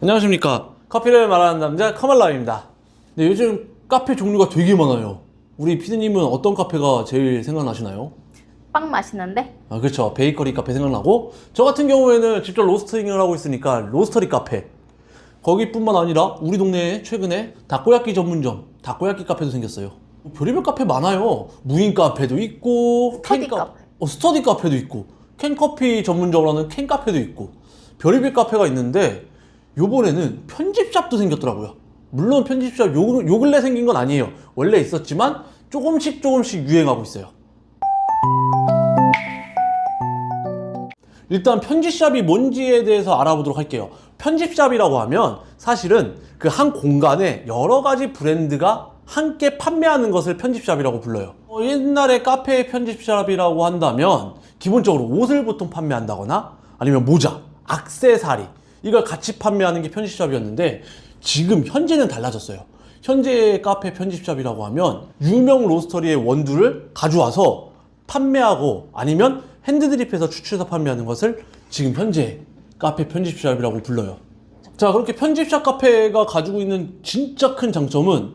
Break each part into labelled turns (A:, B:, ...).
A: 안녕하십니까. 커피를 말하는 남자 카말라입니다. 네, 요즘 카페 종류가 되게 많아요. 우리 피디님은 어떤 카페가 제일 생각나시나요?
B: 빵 맛있는데?
A: 아 그렇죠. 베이커리 카페 생각나고. 저 같은 경우에는 직접 로스팅을 하고 있으니까 로스터리 카페. 거기뿐만 아니라 우리 동네에 최근에 다코야끼 전문점 다코야끼 카페도 생겼어요. 별의별 카페 많아요. 무인 카페도 있고
B: 스터디
A: 캔 카-
B: 카페.
A: 어, 스터디 카페도 있고 캔커피 전문점으로 하는 캔 카페도 있고 별의별 카페가 있는데 요번에는 편집샵도 생겼더라고요 물론 편집샵 요, 요 근래 생긴 건 아니에요 원래 있었지만 조금씩 조금씩 유행하고 있어요 일단 편집샵이 뭔지에 대해서 알아보도록 할게요. 편집샵이라고 하면 사실은 그 한 공간에 여러 가지 브랜드가 함께 판매하는 것을 편집샵이라고 불러요. 어, 옛날에 카페 편집샵이라고 한다면 기본적으로 옷을 보통 판매한다거나 아니면 모자, 악세사리 이걸 같이 판매하는 게 편집샵이었는데 지금 현재는 달라졌어요. 현재 카페 편집샵이라고 하면 유명 로스터리의 원두를 가져와서 판매하고 아니면 핸드드립해서 추출해서 판매하는 것을 지금 현재 카페 편집샵이라고 불러요. 자, 그렇게 편집샵 카페가 가지고 있는 진짜 큰 장점은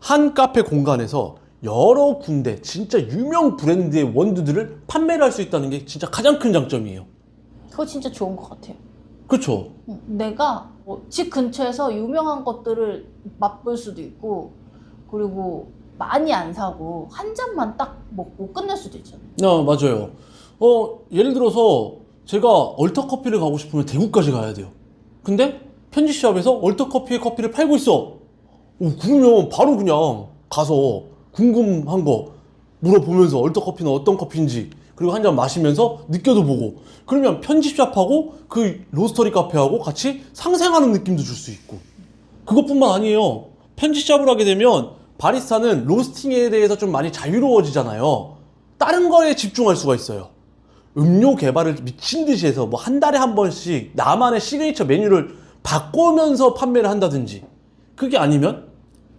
A: 한 카페 공간에서 여러 군데 진짜 유명 브랜드의 원두들을 판매를 할 수 있다는 게 진짜 가장 큰 장점이에요.
B: 그거 진짜 좋은 것 같아요.
A: 그렇죠?
B: 응, 내가 뭐집 근처에서 유명한 것들을 맛볼 수도 있고 그리고 많이 안 사고 한 잔만 딱 먹고 끝낼 수도 있잖아요.
A: 아, 맞아요. 어, 예를 들어서 제가 얼터 커피를 가고 싶으면 대구까지 가야 돼요. 근데 편집샵에서 얼터 커피의 커피를 팔고 있어. 오, 그러면 바로 그냥 가서 궁금한 거 물어보면서 얼터 커피는 어떤 커피인지 그리고 한 잔 마시면서 느껴도 보고 그러면 편집샵하고 그 로스터리 카페하고 같이 상생하는 느낌도 줄 수 있고 그것뿐만 아니에요. 편집샵을 하게 되면 바리스타는 로스팅에 대해서 좀 많이 자유로워지잖아요. 다른 거에 집중할 수가 있어요. 음료 개발을 미친 듯이 해서 뭐 한 달에 한 번씩 나만의 시그니처 메뉴를 바꾸면서 판매를 한다든지 그게 아니면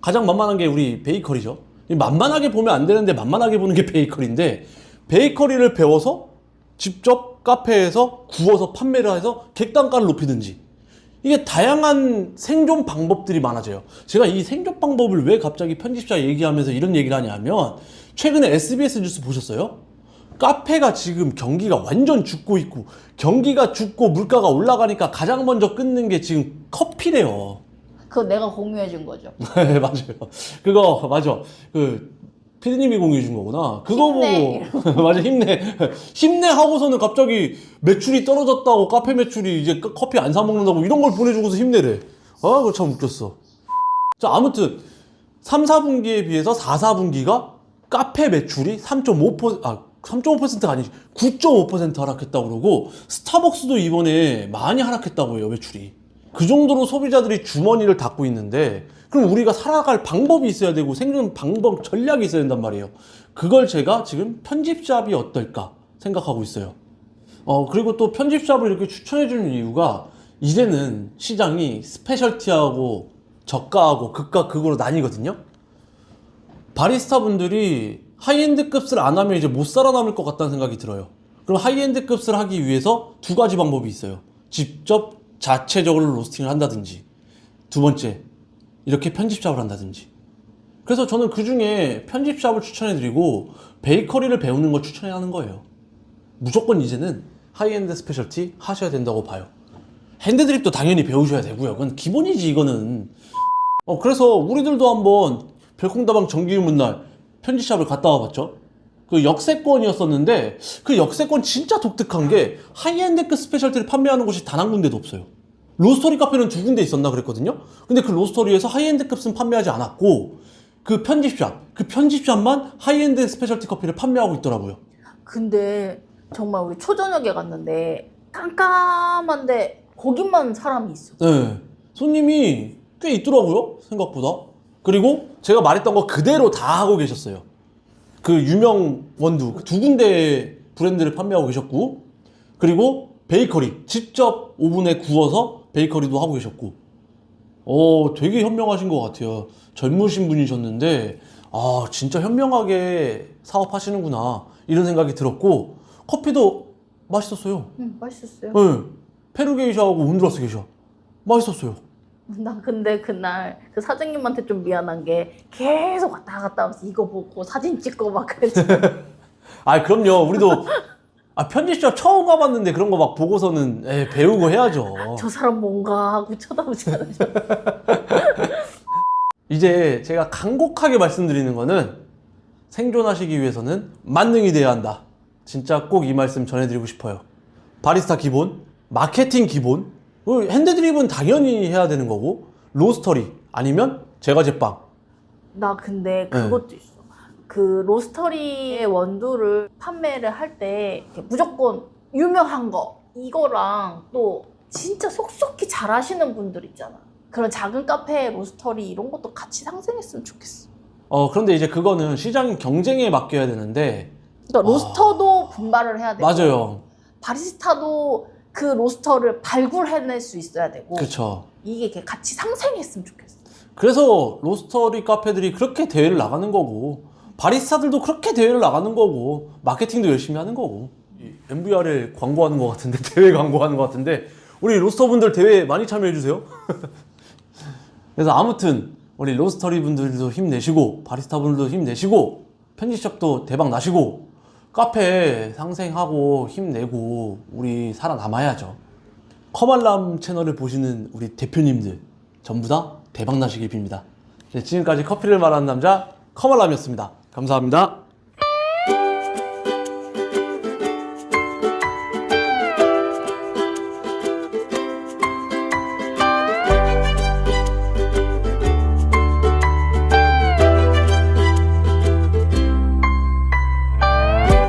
A: 가장 만만한 게 우리 베이커리죠. 이 만만하게 보면 안 되는데 만만하게 보는 게 베이커리인데 베이커리를 배워서 직접 카페에서 구워서 판매를 해서 객단가를 높이든지 이게 다양한 생존 방법들이 많아져요. 제가 이 생존 방법을 왜 갑자기 편집자 얘기하면서 이런 얘기를 하냐면 최근에 SBS 뉴스 보셨어요? 카페가 지금 경기가 완전 죽고 있고 경기가 죽고 물가가 올라가니까 가장 먼저 끊는 게 지금 커피래요.
B: 그거 내가 공유해 준 거죠.
A: 네, 맞아요. 그거 맞아. 그 피디님이 공유해 준 거구나. 그거
B: 힘내.
A: 보고 맞아 힘내 힘내 하고서는 갑자기 매출이 떨어졌다고 카페 매출이 이제 카- 커피 안 사 먹는다고 이런 걸 보내주고서 힘내래. 아, 그거 참 웃겼어. 자, 아무튼 3, 4분기에 비해서 4, 4분기가 카페 매출이 3.5% 아, 3.5%가 아니지 9.5% 하락했다고 그러고 스타벅스도 이번에 많이 하락했다고 해요 매출이 그 정도로 소비자들이 주머니를 닫고 있는데 그럼 우리가 살아갈 방법이 있어야 되고 생존 방법 전략이 있어야 된단 말이에요 그걸 제가 지금 편집샵이 어떨까 생각하고 있어요 어 그리고 또 편집샵을 이렇게 추천해 주는 이유가 이제는 시장이 스페셜티하고 저가하고 극과 극으로 나뉘거든요 바리스타 분들이 하이엔드 급을 안 하면 이제 못 살아남을 것 같다는 생각이 들어요. 그럼 하이엔드 급을 하기 위해서 두 가지 방법이 있어요. 직접 자체적으로 로스팅을 한다든지, 두 번째, 이렇게 편집샵을 한다든지. 그래서 저는 그 중에 편집샵을 추천해 드리고, 베이커리를 배우는 걸 추천해야 하는 거예요. 무조건 이제는 하이엔드 스페셜티 하셔야 된다고 봐요. 핸드드립도 당연히 배우셔야 되고요. 그건 기본이지, 이거는. 어, 그래서 우리들도 한번 별콩다방 정기유문 날 편집샵을 갔다 와봤죠. 그 역세권이었었는데 그 역세권 진짜 독특한 게 하이엔드급 스페셜티를 판매하는 곳이 단 한 군데도 없어요. 로스터리 카페는 두 군데 있었나 그랬거든요. 근데 그 로스터리에서 하이엔드 급은 판매하지 않았고 그 편집샵, 그 편집샵만 하이엔드 스페셜티 커피를 판매하고 있더라고요.
B: 근데 정말 우리 초저녁에 갔는데 깜깜한데 거기만 사람이 있어.
A: 네. 손님이 꽤 있더라고요. 생각보다. 그리고 제가 말했던 거 그대로 다 하고 계셨어요. 그 유명 원두 그두 군데 브랜드를 판매하고 계셨고, 그리고 베이커리 직접 오븐에 구워서 베이커리도 하고 계셨고, 어 되게 현명하신 것 같아요. 젊으신 분이셨는데, 아 진짜 현명하게 사업하시는구나 이런 생각이 들었고, 커피도 맛있었어요.
B: 응, 맛있었어요.
A: 네. 페루 게이샤하고 온두라스 게이샤. 맛있었어요.
B: 나 근데 그날 그 사장님한테 좀 미안한 게 계속 왔다 갔다 하면서 이거 보고 사진 찍고 막 그랬잖아.
A: 아 그럼요. 우리도 아 편집샵 처음 가봤는데 그런 거 막 보고서는 에, 배우고 해야죠.
B: 저 사람 뭔가 하고 쳐다보잖아요.
A: 이제 제가 간곡하게 말씀드리는 거는 생존하시기 위해서는 만능이 돼야 한다. 진짜 꼭 이 말씀 전해드리고 싶어요. 바리스타 기본, 마케팅 기본, 어, 핸드드립은 당연히 해야 되는 거고, 로스터리 아니면 제과 제빵.
B: 나 근데 그것도 있어. 그 로스터리의 원두를 판매를 할 때 무조건 유명한 거 이거랑 또 진짜 속속히 잘하시는 분들 있잖아. 그런 작은 카페 로스터리 이런 것도 같이 상생했으면 좋겠어.
A: 어 그런데 이제 그거는 시장 경쟁에 맡겨야 되는데
B: 그러니까 로스터도 분발을 해야 되고
A: 맞아요.
B: 바리스타도 그 로스터를 발굴해낼 수 있어야 되고
A: 그렇죠.
B: 이게 이렇게 같이 상생했으면 좋겠어.
A: 그래서 로스터리 카페들이 그렇게 대회를 나가는 거고 바리스타들도 그렇게 대회를 나가는 거고 마케팅도 열심히 하는 거고 이 MVR에 광고하는 것 같은데 대회 광고하는 것 같은데 우리 로스터분들 대회 많이 참여해 주세요. 그래서 아무튼 우리 로스터리 분들도 힘내시고 바리스타 분들도 힘내시고 편집샵도 대박 나시고 카페 상생하고 힘내고 우리 살아남아야죠. 커말람 채널을 보시는 우리 대표님들 전부 다 대박 나시길 빕니다. 네, 지금까지 커피를 말하는 남자 커말람이었습니다. 감사합니다.